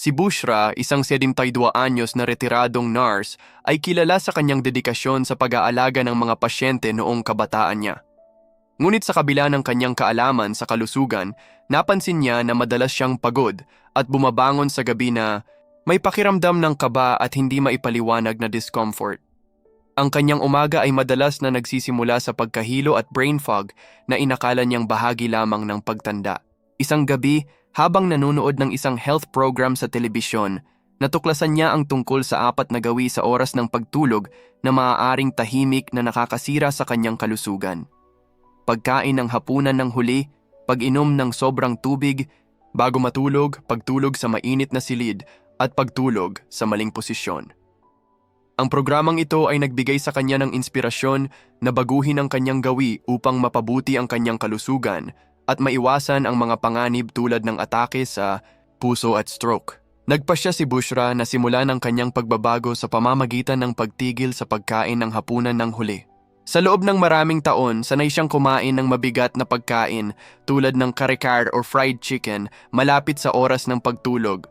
Si Bushra, isang 72 anyos na retiradong nurse, ay kilala sa kanyang dedikasyon sa pag-aalaga ng mga pasyente noong kabataan niya. Ngunit sa kabila ng kanyang kaalaman sa kalusugan, napansin niya na madalas siyang pagod at bumabangon sa gabi na may pakiramdam ng kaba at hindi maipaliwanag na discomfort. Ang kanyang umaga ay madalas na nagsisimula sa pagkahilo at brain fog na inakala niyang bahagi lamang ng pagtanda. Isang gabi, habang nanonood ng isang health program sa telebisyon, natuklasan niya ang tungkol sa apat na gawi sa oras ng pagtulog na maaaring tahimik na nakakasira sa kanyang kalusugan. Pagkain ng hapunan ng huli, pag-inom ng sobrang tubig, bago matulog, pagtulog sa mainit na silid, at pagtulog sa maling posisyon. Ang programang ito ay nagbigay sa kanya ng inspirasyon na baguhin ang kanyang gawi upang mapabuti ang kanyang kalusugan at maiwasan ang mga panganib tulad ng atake sa puso at stroke. Nagpasya si Bushra na simula ng kanyang pagbabago sa pamamagitan ng pagtigil sa pagkain ng hapunan ng huli. Sa loob ng maraming taon, sanay siyang kumain ng mabigat na pagkain tulad ng kare-kare or fried chicken malapit sa oras ng pagtulog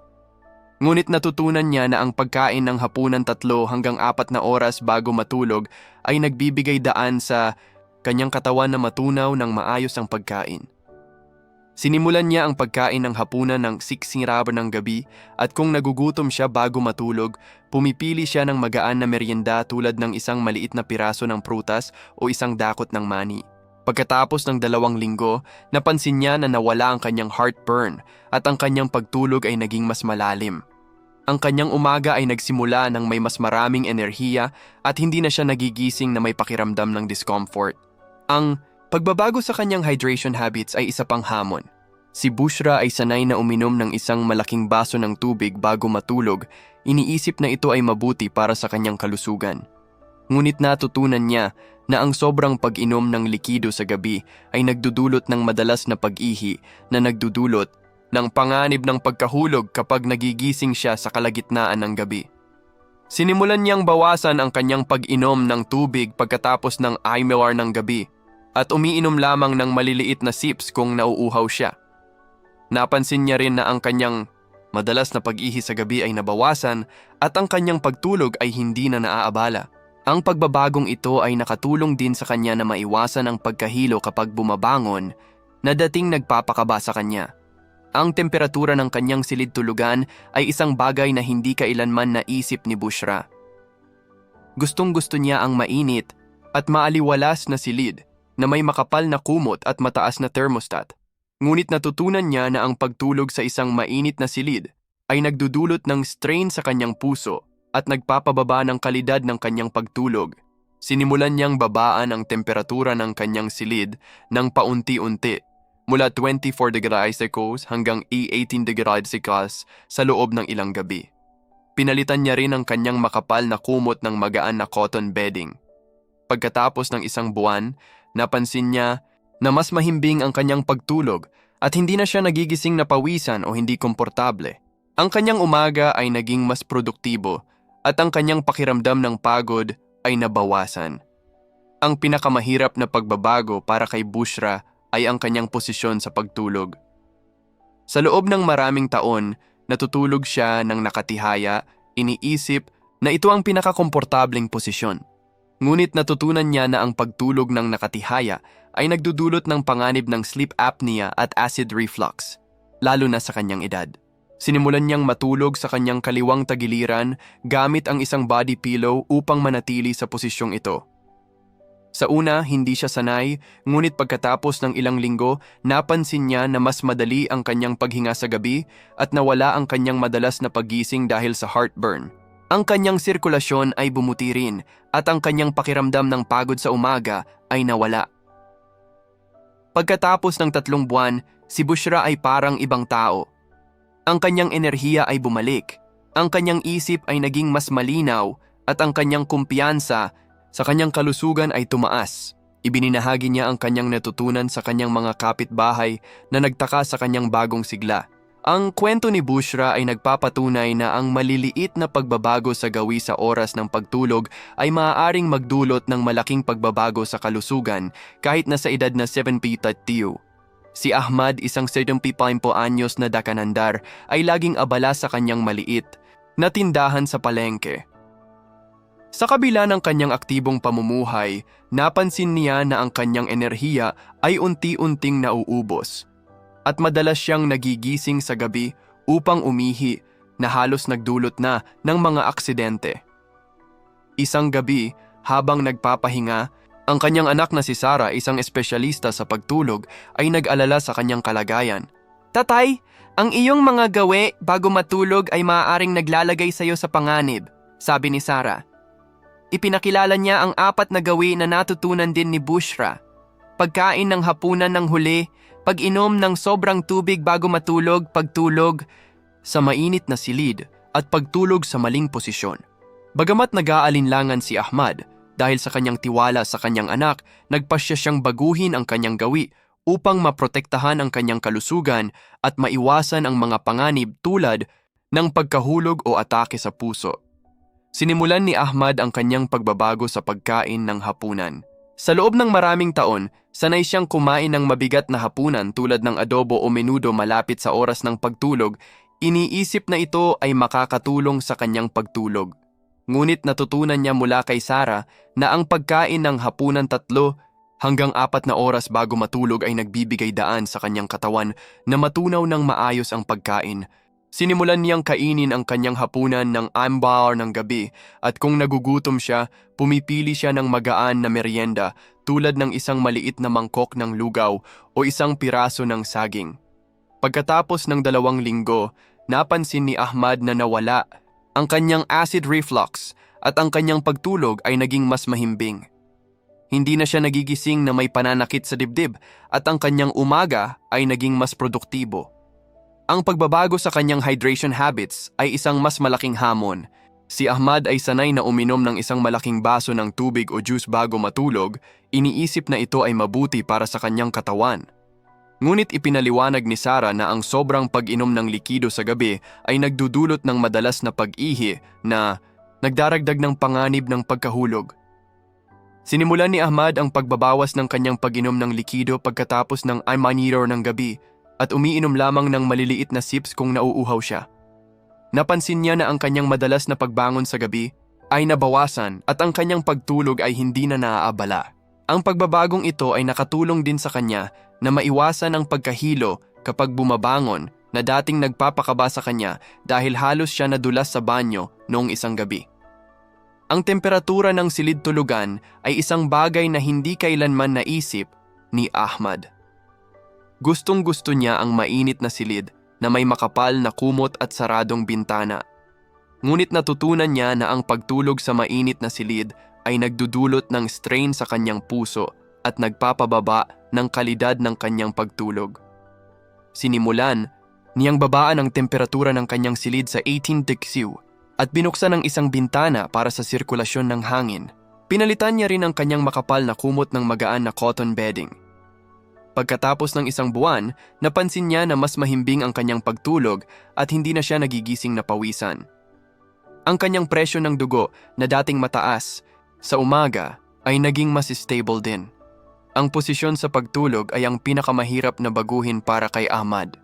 Ngunit natutunan niya na ang pagkain ng hapunan tatlo hanggang apat na oras bago matulog ay nagbibigay daan sa kanyang katawan na matunaw ng maayos ang pagkain. Sinimulan niya ang pagkain ng hapunan ng siksiraba ng gabi at kung nagugutom siya bago matulog, pumipili siya ng magaan na merienda tulad ng isang maliit na piraso ng prutas o isang dakot ng mani. Pagkatapos ng dalawang linggo, napansin niya na nawala ang kanyang heartburn at ang kanyang pagtulog ay naging mas malalim. Ang kanyang umaga ay nagsimula ng may mas maraming enerhiya at hindi na siya nagigising na may pakiramdam ng discomfort. Ang pagbabago sa kanyang hydration habits ay isa pang hamon. Si Bushra ay sanay na uminom ng isang malaking baso ng tubig bago matulog, iniisip na ito ay mabuti para sa kanyang kalusugan. Ngunit natutunan niya na ang sobrang pag-inom ng likido sa gabi ay nagdudulot ng madalas na pag-ihi na nagdudulot ng panganib ng pagkahulog kapag nagigising siya sa kalagitnaan ng gabi. Sinimulan niyang bawasan ang kanyang pag-inom ng tubig pagkatapos ng IMR ng gabi at umiinom lamang ng maliliit na sips kung nauuhaw siya. Napansin niya rin na ang kanyang madalas na pag-ihi sa gabi ay nabawasan at ang kanyang pagtulog ay hindi na naaabala. Ang pagbabagong ito ay nakatulong din sa kanya na maiwasan ang pagkahilo kapag bumabangon na dating nagpapakaba sa kanya. Ang temperatura ng kanyang silid tulugan ay isang bagay na hindi kailanman naisip ni Bushra. Gustong gusto niya ang mainit at maaliwalas na silid na may makapal na kumot at mataas na thermostat. Ngunit natutunan niya na ang pagtulog sa isang mainit na silid ay nagdudulot ng strain sa kanyang puso at nagpapababa ng kalidad ng kanyang pagtulog. Sinimulan niyang babaan ang temperatura ng kanyang silid ng paunti-unti mula 24 degrees Celsius hanggang E18 degrees Celsius sa loob ng ilang gabi. Pinalitan niya rin ang kanyang makapal na kumot ng magaan na cotton bedding. Pagkatapos ng isang buwan, napansin niya na mas mahimbing ang kanyang pagtulog at hindi na siya nagigising na pawisan o hindi komportable. Ang kanyang umaga ay naging mas produktibo at ang kanyang pakiramdam ng pagod ay nabawasan. Ang pinakamahirap na pagbabago para kay Bushra ay ang kanyang posisyon sa pagtulog. Sa loob ng maraming taon, natutulog siya ng nakatihaya, iniisip na ito ang pinakakomportableng posisyon. Ngunit natutunan niya na ang pagtulog ng nakatihaya ay nagdudulot ng panganib ng sleep apnea at acid reflux, lalo na sa kanyang edad. Sinimulan niyang matulog sa kanyang kaliwang tagiliran gamit ang isang body pillow upang manatili sa posisyong ito. Sa una, hindi siya sanay, ngunit pagkatapos ng ilang linggo, napansin niya na mas madali ang kanyang paghinga sa gabi at nawala ang kanyang madalas na paggising dahil sa heartburn. Ang kanyang sirkulasyon ay bumuti rin at ang kanyang pakiramdam ng pagod sa umaga ay nawala. Pagkatapos ng tatlong buwan, si Bushra ay parang ibang tao. Ang kanyang enerhiya ay bumalik, ang kanyang isip ay naging mas malinaw at ang kanyang kumpiyansa sa kanyang kalusugan ay tumaas. Ibininahagi niya ang kanyang natutunan sa kanyang mga kapitbahay na nagtaka sa kanyang bagong sigla. Ang kwento ni Bushra ay nagpapatunay na ang maliliit na pagbabago sa gawi sa oras ng pagtulog ay maaaring magdulot ng malaking pagbabago sa kalusugan kahit na sa edad na 7 tatiu. Si Ahmad, isang 75 anyos na dakanandar, ay laging abala sa kanyang maliit na tindahan sa palengke. Sa kabila ng kanyang aktibong pamumuhay, napansin niya na ang kanyang enerhiya ay unti-unting nauubos. At madalas siyang nagigising sa gabi upang umihi na halos nagdulot na ng mga aksidente. Isang gabi, habang nagpapahinga, ang kanyang anak na si Sarah, isang espesyalista sa pagtulog, ay nag-alala sa kanyang kalagayan. Tatay, ang iyong mga gawe bago matulog ay maaaring naglalagay sa iyo sa panganib, sabi ni Sarah. Ipinakilala niya ang apat na gawi na natutunan din ni Bushra. Pagkain ng hapunan ng huli, pag-inom ng sobrang tubig bago matulog, pagtulog sa mainit na silid at pagtulog sa maling posisyon. Bagamat nag-aalinlangan si Ahmad dahil sa kanyang tiwala sa kanyang anak, nagpasya siyang baguhin ang kanyang gawi upang maprotektahan ang kanyang kalusugan at maiwasan ang mga panganib tulad ng pagkahulog o atake sa puso. Sinimulan ni Ahmad ang kanyang pagbabago sa pagkain ng hapunan. Sa loob ng maraming taon, sanay siyang kumain ng mabigat na hapunan tulad ng adobo o menudo malapit sa oras ng pagtulog, iniisip na ito ay makakatulong sa kanyang pagtulog. Ngunit natutunan niya mula kay Sarah na ang pagkain ng hapunan tatlo hanggang apat na oras bago matulog ay nagbibigay daan sa kanyang katawan na matunaw ng maayos ang pagkain Sinimulan niyang kainin ang kanyang hapunan ng ambar ng gabi at kung nagugutom siya, pumipili siya ng magaan na merienda tulad ng isang maliit na mangkok ng lugaw o isang piraso ng saging. Pagkatapos ng dalawang linggo, napansin ni Ahmad na nawala ang kanyang acid reflux at ang kanyang pagtulog ay naging mas mahimbing. Hindi na siya nagigising na may pananakit sa dibdib at ang kanyang umaga ay naging mas produktibo. Ang pagbabago sa kanyang hydration habits ay isang mas malaking hamon. Si Ahmad ay sanay na uminom ng isang malaking baso ng tubig o juice bago matulog, iniisip na ito ay mabuti para sa kanyang katawan. Ngunit ipinaliwanag ni Sarah na ang sobrang pag-inom ng likido sa gabi ay nagdudulot ng madalas na pag-ihi na nagdaragdag ng panganib ng pagkahulog. Sinimulan ni Ahmad ang pagbabawas ng kanyang pag-inom ng likido pagkatapos ng Imaniro ng gabi at umiinom lamang ng maliliit na sips kung nauuhaw siya. Napansin niya na ang kanyang madalas na pagbangon sa gabi ay nabawasan at ang kanyang pagtulog ay hindi na naaabala. Ang pagbabagong ito ay nakatulong din sa kanya na maiwasan ang pagkahilo kapag bumabangon na dating nagpapakaba sa kanya dahil halos siya nadulas sa banyo noong isang gabi. Ang temperatura ng silid tulugan ay isang bagay na hindi kailanman naisip ni Ahmad. Gustong gusto niya ang mainit na silid na may makapal na kumot at saradong bintana. Ngunit natutunan niya na ang pagtulog sa mainit na silid ay nagdudulot ng strain sa kanyang puso at nagpapababa ng kalidad ng kanyang pagtulog. Sinimulan niyang babaan ang temperatura ng kanyang silid sa 18 degree at binuksan ang isang bintana para sa sirkulasyon ng hangin. Pinalitan niya rin ang kanyang makapal na kumot ng magaan na cotton bedding Pagkatapos ng isang buwan, napansin niya na mas mahimbing ang kanyang pagtulog at hindi na siya nagigising na pawisan. Ang kanyang presyo ng dugo na dating mataas sa umaga ay naging mas stable din. Ang posisyon sa pagtulog ay ang pinakamahirap na baguhin para kay Ahmad.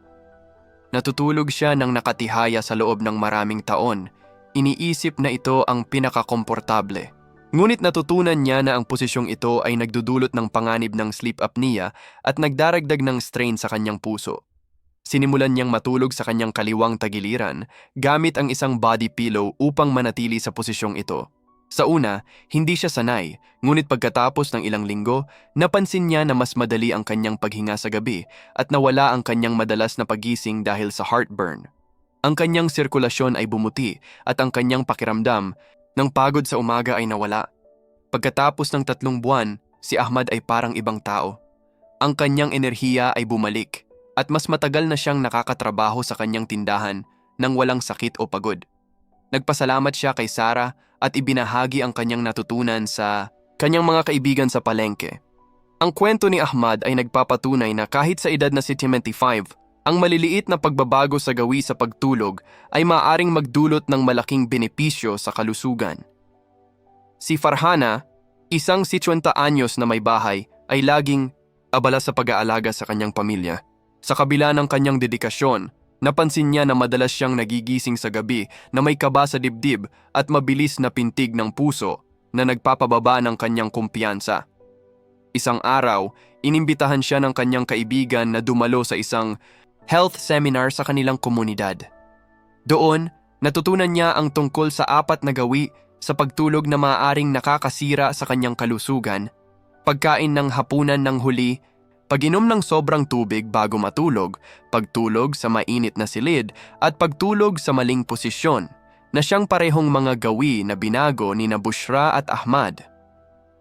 Natutulog siya ng nakatihaya sa loob ng maraming taon. Iniisip na ito ang pinakakomportable. Ngunit natutunan niya na ang posisyong ito ay nagdudulot ng panganib ng sleep apnea at nagdaragdag ng strain sa kanyang puso. Sinimulan niyang matulog sa kanyang kaliwang tagiliran gamit ang isang body pillow upang manatili sa posisyong ito. Sa una, hindi siya sanay, ngunit pagkatapos ng ilang linggo, napansin niya na mas madali ang kanyang paghinga sa gabi at nawala ang kanyang madalas na pagising dahil sa heartburn. Ang kanyang sirkulasyon ay bumuti at ang kanyang pakiramdam nang pagod sa umaga ay nawala. Pagkatapos ng tatlong buwan, si Ahmad ay parang ibang tao. Ang kanyang enerhiya ay bumalik at mas matagal na siyang nakakatrabaho sa kanyang tindahan nang walang sakit o pagod. Nagpasalamat siya kay Sarah at ibinahagi ang kanyang natutunan sa kanyang mga kaibigan sa palengke. Ang kwento ni Ahmad ay nagpapatunay na kahit sa edad na si 75, ang maliliit na pagbabago sa gawi sa pagtulog ay maaring magdulot ng malaking benepisyo sa kalusugan. Si Farhana, isang 50 anyos na may bahay, ay laging abala sa pag-aalaga sa kanyang pamilya. Sa kabila ng kanyang dedikasyon, napansin niya na madalas siyang nagigising sa gabi na may kaba sa dibdib at mabilis na pintig ng puso na nagpapababa ng kanyang kumpiyansa. Isang araw, inimbitahan siya ng kanyang kaibigan na dumalo sa isang health seminar sa kanilang komunidad. Doon, natutunan niya ang tungkol sa apat na gawi sa pagtulog na maaaring nakakasira sa kanyang kalusugan, pagkain ng hapunan ng huli, pag-inom ng sobrang tubig bago matulog, pagtulog sa mainit na silid, at pagtulog sa maling posisyon, na siyang parehong mga gawi na binago ni na Bushra at Ahmad.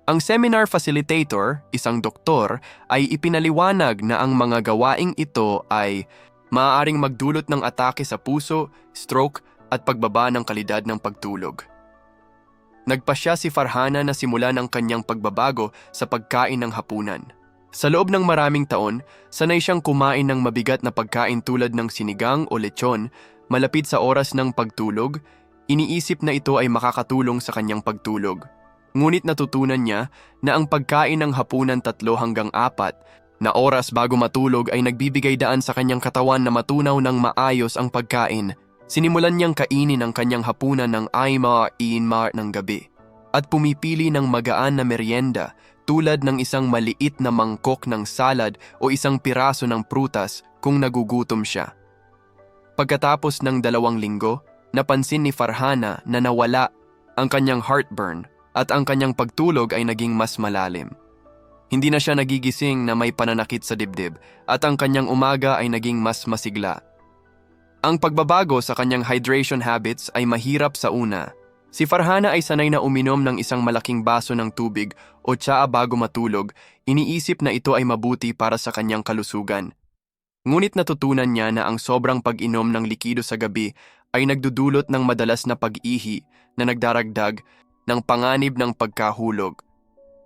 Ang seminar facilitator, isang doktor, ay ipinaliwanag na ang mga gawaing ito ay maaaring magdulot ng atake sa puso, stroke at pagbaba ng kalidad ng pagtulog. Nagpasya si Farhana na simulan ang kanyang pagbabago sa pagkain ng hapunan. Sa loob ng maraming taon, sanay siyang kumain ng mabigat na pagkain tulad ng sinigang o lechon malapit sa oras ng pagtulog, iniisip na ito ay makakatulong sa kanyang pagtulog. Ngunit natutunan niya na ang pagkain ng hapunan tatlo hanggang apat na oras bago matulog ay nagbibigay daan sa kanyang katawan na matunaw ng maayos ang pagkain. Sinimulan niyang kainin ang kanyang hapunan ng Aymar Inmar ng gabi at pumipili ng magaan na merienda tulad ng isang maliit na mangkok ng salad o isang piraso ng prutas kung nagugutom siya. Pagkatapos ng dalawang linggo, napansin ni Farhana na nawala ang kanyang heartburn at ang kanyang pagtulog ay naging mas malalim. Hindi na siya nagigising na may pananakit sa dibdib at ang kanyang umaga ay naging mas masigla. Ang pagbabago sa kanyang hydration habits ay mahirap sa una. Si Farhana ay sanay na uminom ng isang malaking baso ng tubig o tsaa bago matulog, iniisip na ito ay mabuti para sa kanyang kalusugan. Ngunit natutunan niya na ang sobrang pag-inom ng likido sa gabi ay nagdudulot ng madalas na pag-ihi na nagdaragdag ng panganib ng pagkahulog.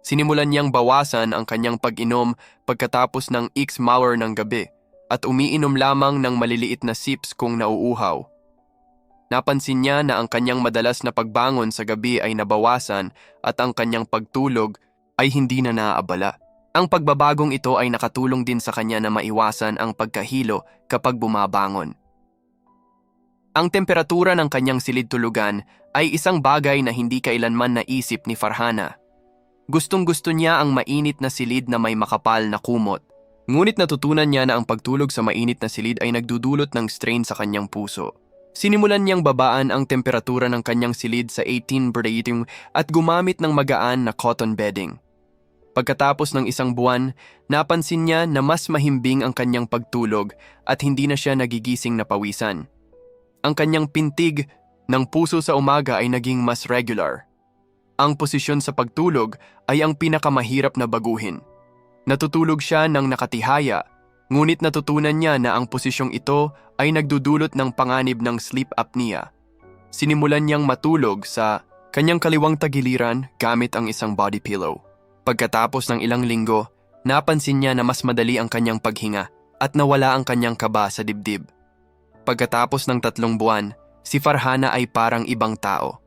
Sinimulan niyang bawasan ang kanyang pag-inom pagkatapos ng X-hour ng gabi at umiinom lamang ng maliliit na sips kung nauuhaw. Napansin niya na ang kanyang madalas na pagbangon sa gabi ay nabawasan at ang kanyang pagtulog ay hindi na naaabala. Ang pagbabagong ito ay nakatulong din sa kanya na maiwasan ang pagkahilo kapag bumabangon. Ang temperatura ng kanyang silid tulugan ay isang bagay na hindi kailanman naisip ni Farhana. Gustong gusto niya ang mainit na silid na may makapal na kumot. Ngunit natutunan niya na ang pagtulog sa mainit na silid ay nagdudulot ng strain sa kanyang puso. Sinimulan niyang babaan ang temperatura ng kanyang silid sa 18 brating at gumamit ng magaan na cotton bedding. Pagkatapos ng isang buwan, napansin niya na mas mahimbing ang kanyang pagtulog at hindi na siya nagigising na pawisan. Ang kanyang pintig ng puso sa umaga ay naging mas regular. Ang posisyon sa pagtulog ay ang pinakamahirap na baguhin. Natutulog siya ng nakatihaya, ngunit natutunan niya na ang posisyong ito ay nagdudulot ng panganib ng sleep apnea. Sinimulan niyang matulog sa kanyang kaliwang tagiliran gamit ang isang body pillow. Pagkatapos ng ilang linggo, napansin niya na mas madali ang kanyang paghinga at nawala ang kanyang kaba sa dibdib. Pagkatapos ng tatlong buwan, si Farhana ay parang ibang tao.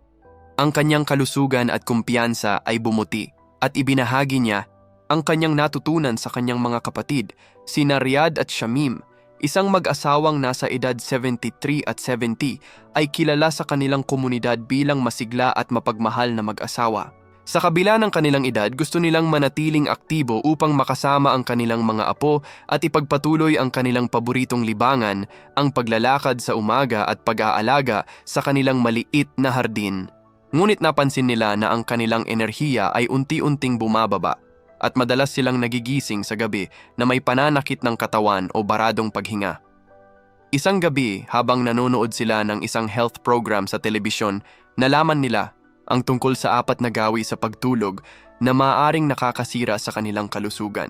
Ang kanyang kalusugan at kumpiyansa ay bumuti at ibinahagi niya ang kanyang natutunan sa kanyang mga kapatid, sina Riyad at Shamim, isang mag-asawang nasa edad 73 at 70 ay kilala sa kanilang komunidad bilang masigla at mapagmahal na mag-asawa. Sa kabila ng kanilang edad, gusto nilang manatiling aktibo upang makasama ang kanilang mga apo at ipagpatuloy ang kanilang paboritong libangan, ang paglalakad sa umaga at pag-aalaga sa kanilang maliit na hardin. Ngunit napansin nila na ang kanilang enerhiya ay unti-unting bumababa at madalas silang nagigising sa gabi na may pananakit ng katawan o baradong paghinga. Isang gabi habang nanonood sila ng isang health program sa telebisyon, nalaman nila ang tungkol sa apat na gawi sa pagtulog na maaaring nakakasira sa kanilang kalusugan.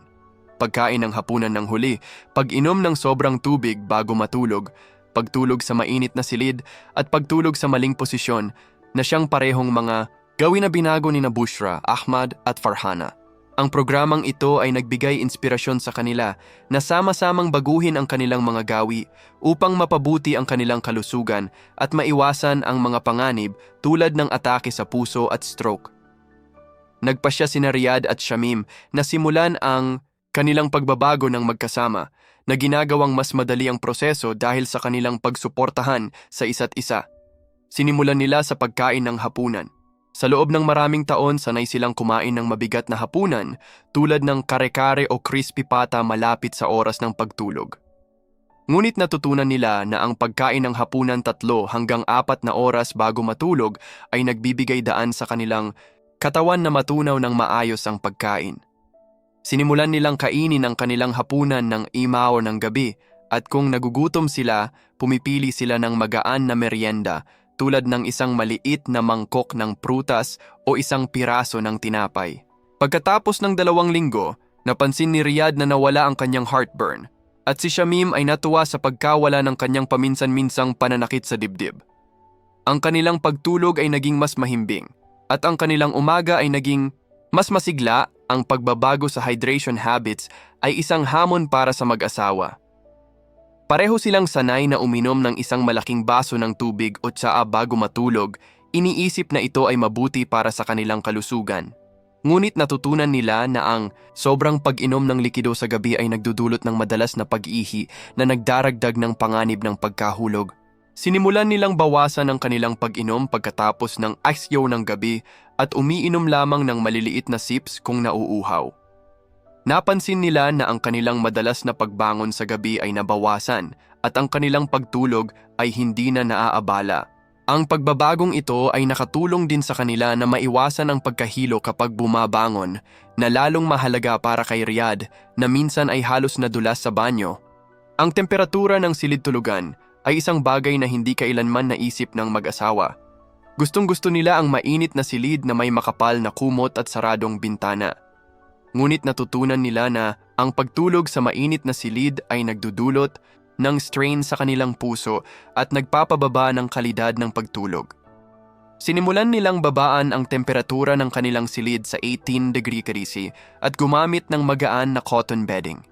Pagkain ng hapunan ng huli, pag-inom ng sobrang tubig bago matulog, pagtulog sa mainit na silid at pagtulog sa maling posisyon na siyang parehong mga gawin na binago ni na Bushra, Ahmad at Farhana. Ang programang ito ay nagbigay inspirasyon sa kanila na sama-samang baguhin ang kanilang mga gawi upang mapabuti ang kanilang kalusugan at maiwasan ang mga panganib tulad ng atake sa puso at stroke. Nagpasya sina Riyad at Shamim na simulan ang Kanilang pagbabago ng magkasama na ginagawang mas madali ang proseso dahil sa kanilang pagsuportahan sa isa't isa. Sinimulan nila sa pagkain ng hapunan. Sa loob ng maraming taon, sanay silang kumain ng mabigat na hapunan tulad ng kare-kare o crispy pata malapit sa oras ng pagtulog. Ngunit natutunan nila na ang pagkain ng hapunan tatlo hanggang apat na oras bago matulog ay nagbibigay daan sa kanilang katawan na matunaw ng maayos ang pagkain. Sinimulan nilang kainin ang kanilang hapunan ng imaw ng gabi at kung nagugutom sila, pumipili sila ng magaan na merienda tulad ng isang maliit na mangkok ng prutas o isang piraso ng tinapay. Pagkatapos ng dalawang linggo, napansin ni Riyad na nawala ang kanyang heartburn at si Shamim ay natuwa sa pagkawala ng kanyang paminsan-minsang pananakit sa dibdib. Ang kanilang pagtulog ay naging mas mahimbing at ang kanilang umaga ay naging mas masigla ang pagbabago sa hydration habits ay isang hamon para sa mag-asawa. Pareho silang sanay na uminom ng isang malaking baso ng tubig o tsaa bago matulog, iniisip na ito ay mabuti para sa kanilang kalusugan. Ngunit natutunan nila na ang sobrang pag-inom ng likido sa gabi ay nagdudulot ng madalas na pag-ihi na nagdaragdag ng panganib ng pagkahulog. Sinimulan nilang bawasan ang kanilang pag-inom pagkatapos ng asyo ng gabi at umiinom lamang ng maliliit na sips kung nauuhaw. Napansin nila na ang kanilang madalas na pagbangon sa gabi ay nabawasan at ang kanilang pagtulog ay hindi na naaabala. Ang pagbabagong ito ay nakatulong din sa kanila na maiwasan ang pagkahilo kapag bumabangon na lalong mahalaga para kay Riyad na minsan ay halos nadulas sa banyo. Ang temperatura ng silid tulugan ay isang bagay na hindi kailanman naisip ng mag-asawa. Gustong gusto nila ang mainit na silid na may makapal na kumot at saradong bintana. Ngunit natutunan nila na ang pagtulog sa mainit na silid ay nagdudulot ng strain sa kanilang puso at nagpapababa ng kalidad ng pagtulog. Sinimulan nilang babaan ang temperatura ng kanilang silid sa 18 degree Celsius at gumamit ng magaan na cotton bedding.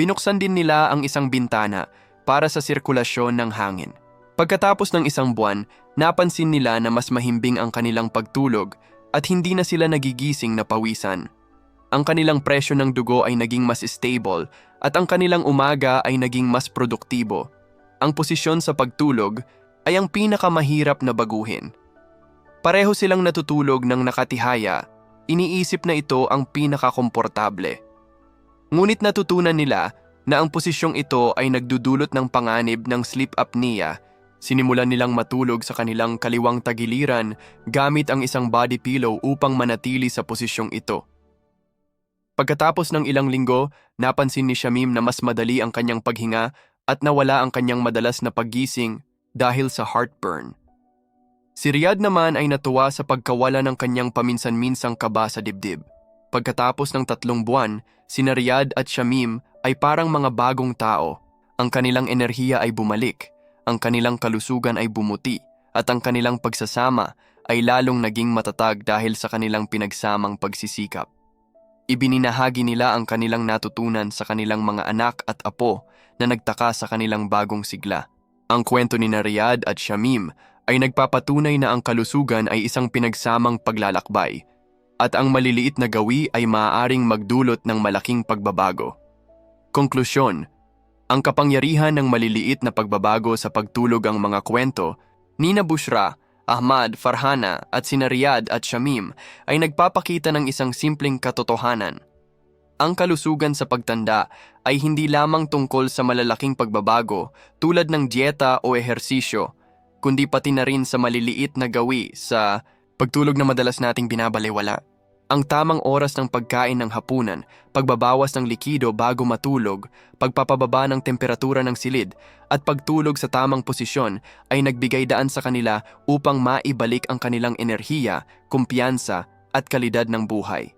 Binuksan din nila ang isang bintana para sa sirkulasyon ng hangin. Pagkatapos ng isang buwan, napansin nila na mas mahimbing ang kanilang pagtulog at hindi na sila nagigising na pawisan. Ang kanilang presyo ng dugo ay naging mas stable at ang kanilang umaga ay naging mas produktibo. Ang posisyon sa pagtulog ay ang pinakamahirap na baguhin. Pareho silang natutulog ng nakatihaya, iniisip na ito ang pinakakomportable. Ngunit natutunan nila na ang posisyong ito ay nagdudulot ng panganib ng sleep apnea, sinimulan nilang matulog sa kanilang kaliwang tagiliran gamit ang isang body pillow upang manatili sa posisyong ito. Pagkatapos ng ilang linggo, napansin ni Shamim na mas madali ang kanyang paghinga at nawala ang kanyang madalas na paggising dahil sa heartburn. Si Riyad naman ay natuwa sa pagkawala ng kanyang paminsan-minsang kaba sa dibdib. Pagkatapos ng tatlong buwan, sina Riyad at Shamim ay parang mga bagong tao. Ang kanilang enerhiya ay bumalik, ang kanilang kalusugan ay bumuti, at ang kanilang pagsasama ay lalong naging matatag dahil sa kanilang pinagsamang pagsisikap. Ibininahagi nila ang kanilang natutunan sa kanilang mga anak at apo na nagtaka sa kanilang bagong sigla. Ang kwento ni Riyad at Shamim ay nagpapatunay na ang kalusugan ay isang pinagsamang paglalakbay at ang maliliit na gawi ay maaaring magdulot ng malaking pagbabago. Konklusyon, ang kapangyarihan ng maliliit na pagbabago sa pagtulog ang mga kwento, Nina Bushra, Ahmad, Farhana at sina Riyad at Shamim ay nagpapakita ng isang simpleng katotohanan. Ang kalusugan sa pagtanda ay hindi lamang tungkol sa malalaking pagbabago tulad ng dieta o ehersisyo, kundi pati na rin sa maliliit na gawi sa pagtulog na madalas nating binabalewala. Ang tamang oras ng pagkain ng hapunan, pagbabawas ng likido bago matulog, pagpapababa ng temperatura ng silid, at pagtulog sa tamang posisyon ay nagbigay daan sa kanila upang maibalik ang kanilang enerhiya, kumpiyansa, at kalidad ng buhay.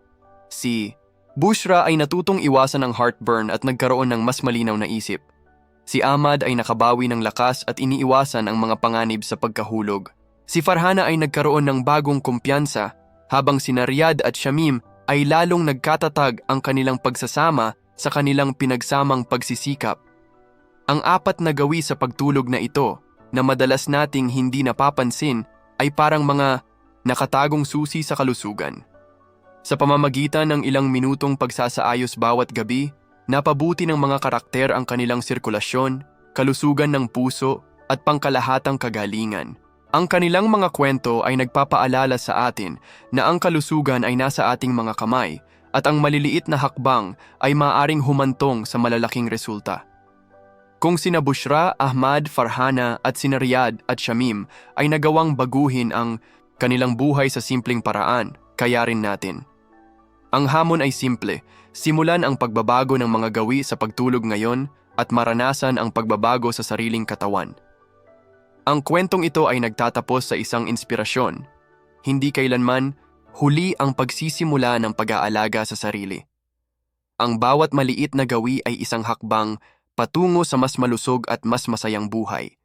Si Bushra ay natutong iwasan ang heartburn at nagkaroon ng mas malinaw na isip. Si Ahmad ay nakabawi ng lakas at iniiwasan ang mga panganib sa pagkahulog. Si Farhana ay nagkaroon ng bagong kumpiyansa habang sina Riyad at Shamim ay lalong nagkatatag ang kanilang pagsasama sa kanilang pinagsamang pagsisikap. Ang apat na gawi sa pagtulog na ito na madalas nating hindi napapansin ay parang mga nakatagong susi sa kalusugan. Sa pamamagitan ng ilang minutong pagsasaayos bawat gabi, napabuti ng mga karakter ang kanilang sirkulasyon, kalusugan ng puso, at pangkalahatang kagalingan. Ang kanilang mga kwento ay nagpapaalala sa atin na ang kalusugan ay nasa ating mga kamay at ang maliliit na hakbang ay maaring humantong sa malalaking resulta. Kung sina Bushra, Ahmad, Farhana at sina Riyad at Shamim ay nagawang baguhin ang kanilang buhay sa simpleng paraan, kaya rin natin. Ang hamon ay simple, simulan ang pagbabago ng mga gawi sa pagtulog ngayon at maranasan ang pagbabago sa sariling katawan. Ang kwentong ito ay nagtatapos sa isang inspirasyon. Hindi kailanman huli ang pagsisimula ng pag-aalaga sa sarili. Ang bawat maliit na gawi ay isang hakbang patungo sa mas malusog at mas masayang buhay.